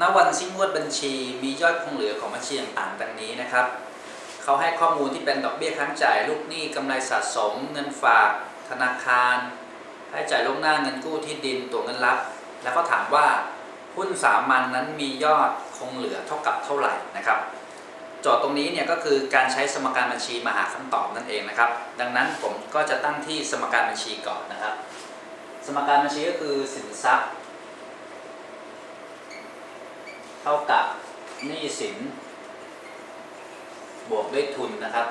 ณวันสิ้นงวดบัญชีมียอดคงเหลือของบัญชีต่างๆดังนี้นะครับ เขาให้ข้อมูลที่เป็นดอกเบี้ยค้างจ่ายลูกหนี้กำไรสะสม เงินฝาก ธนาคาร ให้จ่ายล่วงหน้าเงินกู้ที่ดินตัวเงินรับ แล้วก็ถามว่าหุ้นสามัญนนั้นมียอดคงเหลือเท่ากับเท่าไหร่นะครับจทย์ตรงนี้เนี่ยก็คือการใช้สมการบัญชีมาหาคำตอบนั่นเองนะครับ ดังนั้นผมก็จะตั้งที่สมการบัญชีก่อนนะครับ สมการบัญชีก็คือสินทรัพย์ เท่ากับหนี้สิน บวกด้วยทุนนะครับ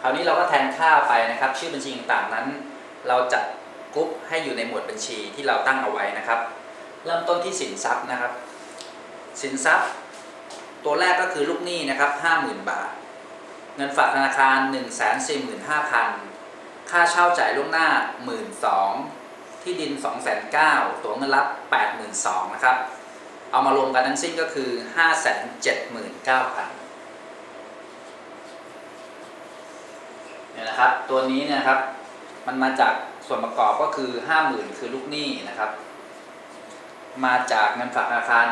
คราวนี้เราก็แทนค่าไปนะครับ ชื่อบัญชีต่างๆนั้น เราจัดกรุ๊ปให้อยู่ในหมวดบัญชีที่เราตั้งเอาไว้นะครับ เริ่มต้นที่สินทรัพย์นะครับ สินทรัพย์ ตัวแรกก็คือลูกหนี้นะครับ50,000 บาท เงินฝากธนาคาร 145,000 ค่าเช่าจ่ายล่วงหน้า 12,000ที่ดิน 2 9 0 0 0ตัวเงินรับ 82,000นะครับ เอามารวมกันทั้งสิ้นก็คือ 579,000เนี่ยนะครับ ตัวนี้เนะครับ มันมาจากส่วนประกอบก็คือ 50,000 คือลูกหนี้นะครับ มาจากเงินฝากธนาคาร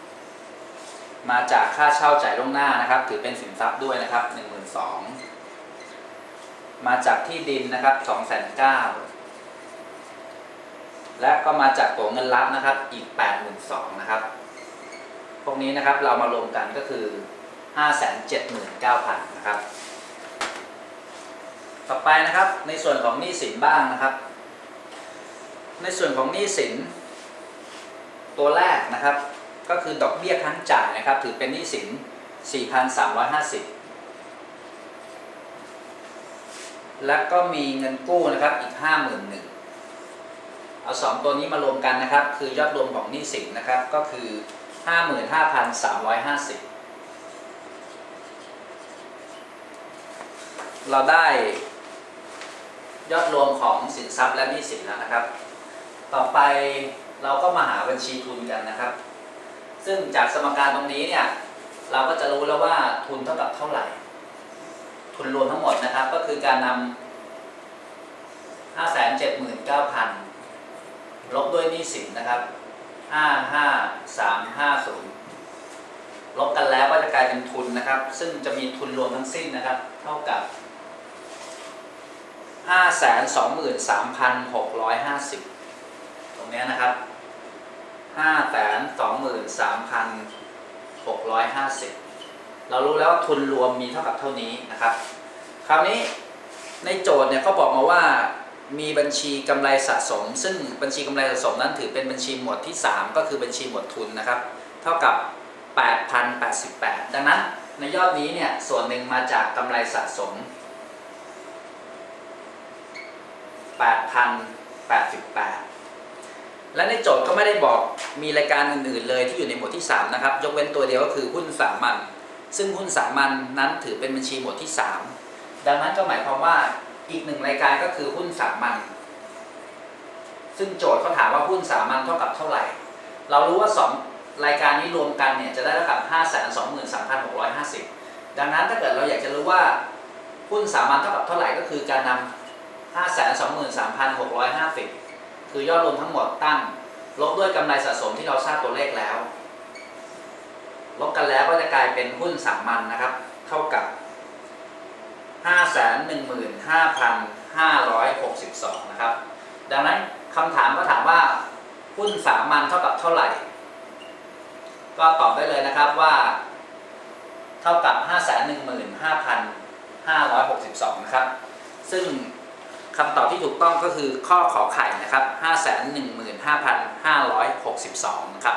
145,000 มาจากค่าเช่าจ่ายล่วงหน้านะครับ ถือเป็นสินทรัพย์ด้วยนะครับ 12,000 มาจากที่ดินนะครับ 2 9 0 0 0 และก็มาจากตัวเงินรับนะครับอีก 82,000นะครับ พวกนี้นะครับเรามารวมกันก็คือ 579,000นะครับ ต่อไปนะครับในส่วนของหนี้สินบ้างนะครับ ในส่วนของหนี้สิน ตัวแรกนะครับ ก็คือดอกเบี้ยค้างจ่ายนะครับ ถือเป็นหนี้สิน 4,350แล้วก็มีเงินกู้นะครับอีก 51,000 เอาสองตัวนี้มารวมกันนะครับ คือยอดรวมของหนี้สินนะครับ ก็คือ 55,350 เราได้ยอดรวมของสินทรัพย์และหนี้สินแล้วนะครับ ต่อไปเราก็มาหาบัญชีทุนกันนะครับ ซึ่งจากสมการตรงนี้เนี่ย เราก็จะรู้แล้วว่าทุนเท่ากับเท่าไหร่ ทุนรวมทั้งหมดนะครับ ก็คือการนำ579,000 ลบด้วยหนี้สินนะครับ55350ลบกันแล้วก็จะกลายเป็นทุนนะครับ ซึ่งจะมีทุนรวมทั้งสิ้นนะครับ เท่ากับ523,650ตรงเนี้ยนะครับ523,650เรารู้แล้วว่าทุนรวมมีเท่ากับเท่านี้นะครับ คราวนี้ในโจทย์เนี่ยเขาบอกมาว่า มีบัญชีกำไรสะสม ซึ่งบัญชีกำไรสะสมนั้นถือเป็นบัญชีหมวดที่ 3 ก็คือบัญชีหมวดทุนนะครับ เท่ากับ 8,088 ดังนั้นในยอดนี้เนี่ยส่วนหนึ่งมาจากกำไรสะสม 8,088 และในโจทย์ก็ไม่ได้บอกมีรายการอื่น ๆ เลยที่อยู่ในหมวดที่ 3 นะครับ ยกเว้นตัวเดียวก็คือหุ้นสามัญซึ่งหุ้นสามัญนั้นถือเป็นบัญชีหมวดที่ 3 ดังนั้นก็หมายความว่า อีกหนึ่งรายการก็คือหุ้นสามัญซึ่งโจทย์เขาถามว่าหุ้นสามัญเท่ากับเท่าไหร่ เรารู้ว่า 2 รายการนี้รวมกันเนี่ยจะได้เท่ากับ 523,650 ดังนั้นถ้าเกิดเราอยากจะรู้ว่าหุ้นสามัญเท่ากับเท่าไหร่ก็คือการนำ523,650 คือยอดรวมทั้งหมดตั้ง ลบด้วยกำไรสะสมที่เราทราบตัวเลขแล้ว ลบกันแล้วก็จะกลายเป็นหุ้นสามัญนะครับ เท่ากับ 515,562 นะครับ ดังนั้นคำถามก็ถามว่าหุ้นสามัญเท่ากับเท่าไหร่ ก็ตอบได้เลยนะครับว่า เท่ากับ 515,562 นะครับ ซึ่งคำตอบที่ถูกต้องก็คือข้อขอไข่นะครับ 515,562 นะครับ